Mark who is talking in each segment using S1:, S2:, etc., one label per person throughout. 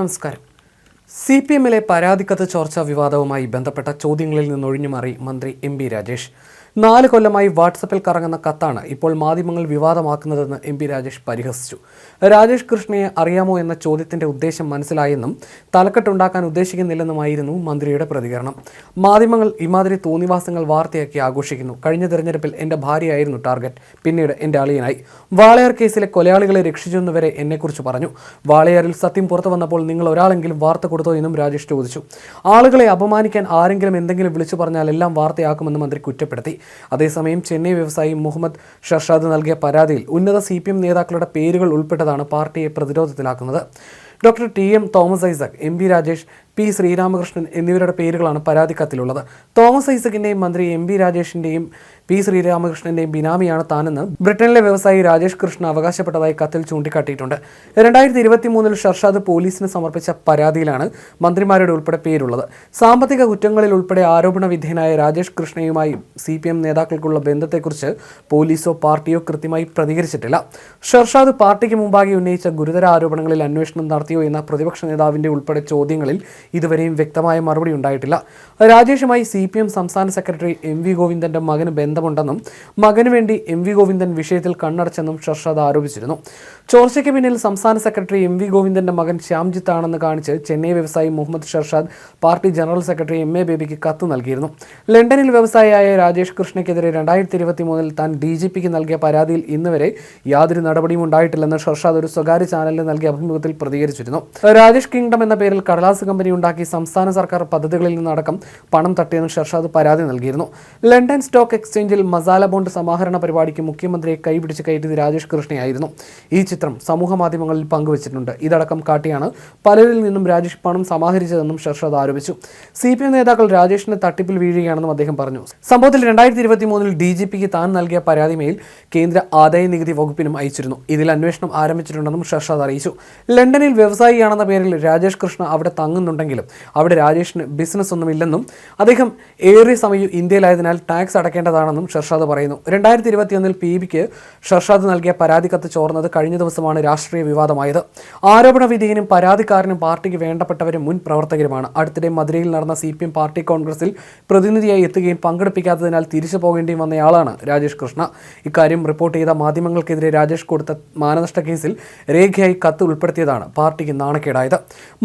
S1: നമസ്കാരം. C P എമ്മിലെ പരാതിക്കത്ത് ചോർച്ചാ വിവാദവുമായി ബന്ധപ്പെട്ട ചോദ്യങ്ങളിൽ നിന്നൊഴിഞ്ഞു മാറി മന്ത്രി എം ബി രാജേഷ്. നാല് കൊല്ലമായി വാട്സപ്പിൽ കറങ്ങുന്ന കത്താണ് ഇപ്പോൾ മാധ്യമങ്ങൾ വിവാദമാക്കുന്നതെന്ന് എം പി രാജേഷ് പരിഹസിച്ചു. രാജേഷ് കൃഷ്ണയെ അറിയാമോ എന്ന ചോദ്യത്തിന്റെ ഉദ്ദേശം മനസ്സിലായെന്നും തലക്കെട്ടുണ്ടാക്കാൻ ഉദ്ദേശിക്കുന്നില്ലെന്നുമായിരുന്നു മന്ത്രിയുടെ പ്രതികരണം. മാധ്യമങ്ങൾ ഇമാതിരി തോന്നിവാസങ്ങൾ വാർത്തയാക്കി ആഘോഷിക്കുന്നു. കഴിഞ്ഞ തെരഞ്ഞെടുപ്പിൽ എന്റെ ഭാര്യയായിരുന്നു ടാർഗറ്റ്. പിന്നീട് എന്റെ അളിയനായി. വാളയാർ കേസിലെ കൊലയാളികളെ രക്ഷിച്ചെന്നുവരെ എന്നെക്കുറിച്ച് പറഞ്ഞു. വാളയാറിൽ സത്യം പുറത്തു വന്നപ്പോൾ നിങ്ങൾ ഒരാളെങ്കിലും വാർത്ത കൊടുത്തോ എന്നും രാജേഷ് ചോദിച്ചു. ആളുകളെ അപമാനിക്കാൻ ആരെങ്കിലും എന്തെങ്കിലും വിളിച്ചു പറഞ്ഞാൽ എല്ലാം വാർത്തയാക്കുമെന്ന് മന്ത്രി കുറ്റപ്പെടുത്തി. അതേസമയം ചെന്നൈ വ്യവസായി മുഹമ്മദ് ഷർഷാദ് നൽകിയ പരാതിയിൽ ഉന്നത സി നേതാക്കളുടെ പേരുകൾ ഉൾപ്പെട്ടതാണ് പാർട്ടിയെ പ്രതിരോധത്തിലാക്കുന്നത്. Doctor T M Thomas Isaac M P Rajesh P Sreeramakrishnan എന്നിവരുടെ പേരുകളാണ് പരാതിക്കത്തിലുള്ളത്. തോമസ് ഐസക്കിന്റെയും മന്ത്രി എം പി രാജേഷിന്റെയും പി ശ്രീരാമകൃഷ്ണന്റെയും ബിനാമിയാണ് താനെന്ന് ബ്രിട്ടനിലെ വ്യവസായി രാജേഷ് കൃഷ്ണ അവകാശപ്പെട്ടതായി കത്തിൽ ചൂണ്ടിക്കാട്ടിയിട്ടുണ്ട്. രണ്ടായിരത്തി ഇരുപത്തി മൂന്നിൽ ഷർഷാദ് പോലീസിന് സമർപ്പിച്ച പരാതിയിലാണ് മന്ത്രിമാരുടെ ഉൾപ്പെടെ പേരുള്ളത്. സാമ്പത്തിക കുറ്റങ്ങളിൽ ഉൾപ്പെടെ ആരോപണ വിധേയനായ രാജേഷ് കൃഷ്ണയുമായി സി പി എം നേതാക്കൾക്കുള്ള ബന്ധത്തെക്കുറിച്ച് പോലീസോ പാർട്ടിയോ കൃത്യമായി പ്രതികരിച്ചിട്ടില്ല. ഷർഷാദ് പാർട്ടിക്ക് മുമ്പാകെ ഉന്നയിച്ച ഗുരുതര ആരോപണങ്ങളിൽ അന്വേഷണം നടത്തിയോ എന്ന പ്രതിപക്ഷ നേതാവിന്റെ ഉൾപ്പെടെ ചോദ്യങ്ങളിൽ ഇതുവരെയും വ്യക്തമായ മറുപടി ഉണ്ടായിട്ടില്ല. രാജേഷുമായി സി പി എം സംസ്ഥാന സെക്രട്ടറി എം വി ഗോവിന്ദന്റെ മകന് ബന്ധമുണ്ടെന്നും മകന് വേണ്ടി എം വി ഗോവിന്ദൻ വിഷയത്തിൽ കണ്ണടച്ചെന്നും ഷർഷാദ് ആരോപിച്ചിരുന്നു. ചോർച്ചയ്ക്ക് പിന്നിൽ സംസ്ഥാന സെക്രട്ടറി എം വി ഗോവിന്ദന്റെ മകൻ ശ്യാംജിത്ത് ആണെന്ന് കാണിച്ച് ചെന്നൈ വ്യവസായി Muhammad Sharshad party general secretary M A ബേബിക്ക് കത്ത് നൽകിയിരുന്നു. ലണ്ടനിൽ വ്യവസായിയായ രാജേഷ് കൃഷ്ണയ്ക്കെതിരെ രണ്ടായിരത്തി ഇരുപത്തി മൂന്നിൽ താൻ ഡി ജി പിക്ക് നൽകിയ പരാതിയിൽ ഇന്നുവരെ യാതൊരു നടപടിയും ഉണ്ടായിട്ടില്ലെന്ന് ഷർഷാദ് ഒരു സ്വകാര്യ ചാനലിന് നൽകിയ അഭിമുഖത്തിൽ പ്രതികരിച്ചിരുന്നു. രാജേഷ് കിങ്ഡം എന്ന പേരിൽ കടലാസ് കമ്പനി ഉണ്ടാക്കി സംസ്ഥാന സർക്കാർ പദ്ധതികളിൽ നിന്നടക്കം പണം തട്ടിയെന്ന് ഷർഷാദ് പരാതി നൽകിയിരുന്നു. ലണ്ടൻ സ്റ്റോക്ക് എക്സ്ചേഞ്ചിൽ മസാല ബോണ്ട് സമാഹരണ പരിപാടിക്ക് മുഖ്യമന്ത്രിയെ കൈപിടിച്ച് കയറ്റിയത് രാജേഷ് കൃഷ്ണയായിരുന്നു. ഈ ചിത്രം സമൂഹ മാധ്യമങ്ങളിൽ പങ്കുവച്ചിട്ടുണ്ട്. ഇതടക്കം കാട്ടിയാണ് പലരിൽ നിന്നും രാജേഷ് പണം സമാഹരിച്ചതെന്നും ഷർഷാദ് ആരോപിച്ചു. സി പി എം നേതാക്കൾ രാജേഷിന്റെ തട്ടിപ്പിൽ വീഴുകയാണെന്നും അദ്ദേഹം പറഞ്ഞു. സംഭവത്തിൽ രണ്ടായിരത്തി ഇരുപത്തി മൂന്നിൽ ഡി ജി പിക്ക് താൻ നൽകിയ പരാതി മേൽ കേന്ദ്ര ആദായ നികുതി വകുപ്പിനും അയച്ചിരുന്നു. ഇതിൽ അന്വേഷണം ആരംഭിച്ചിട്ടുണ്ടെന്നും ഷർഷാദ് അറിയിച്ചു. ലണ്ടനിൽ വ്യവസായിയാണെന്ന പേരിൽ രാജേഷ് കൃഷ്ണ അവിടെ തങ്ങുന്നുണ്ടെങ്കിലും അവിടെ രാജേഷിന് ബിസിനസ് ഒന്നും ഇല്ലെന്നും അദ്ദേഹം ഏറിയ സമയം ഇന്ത്യയിലായതിനാൽ ടാക്സ് അടക്കേണ്ടതാണെന്നും ഷർഷാദ് പറയുന്നു. രണ്ടായിരത്തി ഇരുപത്തിയൊന്നിൽ പി ബിക്ക് ഷർഷാദ് നൽകിയ പരാതി കത്ത് ചോർന്നത് കഴിഞ്ഞ ദിവസമാണ് രാഷ്ട്രീയ വിവാദമായത്. ആരോപണ വിധേയനും പരാതിക്കാരനും പാർട്ടിക്ക് വേണ്ടപ്പെട്ടവരും മുൻ പ്രവർത്തകരുമാണ്. അടുത്തിടെ മധുരയിൽ നടന്ന സി പി എം പാർട്ടി കോൺഗ്രസിൽ പ്രതിനിധിയായി എത്തുകയും പങ്കെടുപ്പിക്കാത്തതിനാൽ തിരിച്ചു പോകേണ്ടിയും വന്നയാളാണ് രാജേഷ് കൃഷ്ണ. ഇക്കാര്യം റിപ്പോർട്ട് ചെയ്ത മാധ്യമങ്ങൾക്കെതിരെ രാജേഷ് കൊടുത്ത മാനനഷ്ട കേസിൽ രേഖയായി കത്ത് ഉൾപ്പെടുത്തിയതാണ് പാർട്ടിക്ക് നാണക്കേടായത്.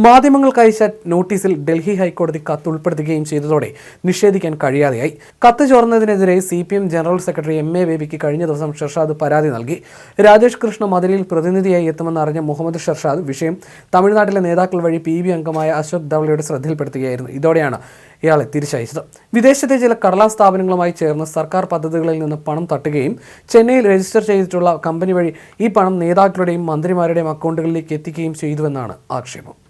S1: മാധ്യമങ്ങൾക്ക് അയച്ച നോട്ടീസിൽ ഡൽഹി ഹൈക്കോടതി കത്ത് ഉൾപ്പെടുത്തുകയും ചെയ്തതോടെ നിഷേധിക്കാൻ കഴിയാതെയായി. കത്ത് ചോർന്നതിനെതിരെ C P M general secretary M A ബേബിക്ക് കഴിഞ്ഞ ദിവസം ഷർഷാദ് പരാതി നൽകി. രാജേഷ് കൃഷ്ണ മതിലിൽ പ്രതിനിധിയായി എത്തുമെന്ന് അറിഞ്ഞ മുഹമ്മദ് ഷർഷാദ് വിഷയം തമിഴ്നാട്ടിലെ നേതാക്കൾ വഴി പി ബി അംഗമായ അശോക് ധവളയുടെ ശ്രദ്ധയിൽപ്പെടുത്തുകയായിരുന്നു. ഇതോടെയാണ് ഇയാളെ തിരിച്ചയച്ചത്. വിദേശത്തെ ചില കടലാസ് സ്ഥാപനങ്ങളുമായി ചേർന്ന് സർക്കാർ പദ്ധതികളിൽ നിന്ന് പണം തട്ടുകയും ചെന്നൈയിൽ രജിസ്റ്റർ ചെയ്തിട്ടുള്ള കമ്പനി വഴി ഈ പണം നേതാക്കളുടെയും മന്ത്രിമാരുടെയും അക്കൗണ്ടുകളിലേക്ക് എത്തിക്കുകയും ചെയ്തുവെന്നാണ് ആക്ഷേപം.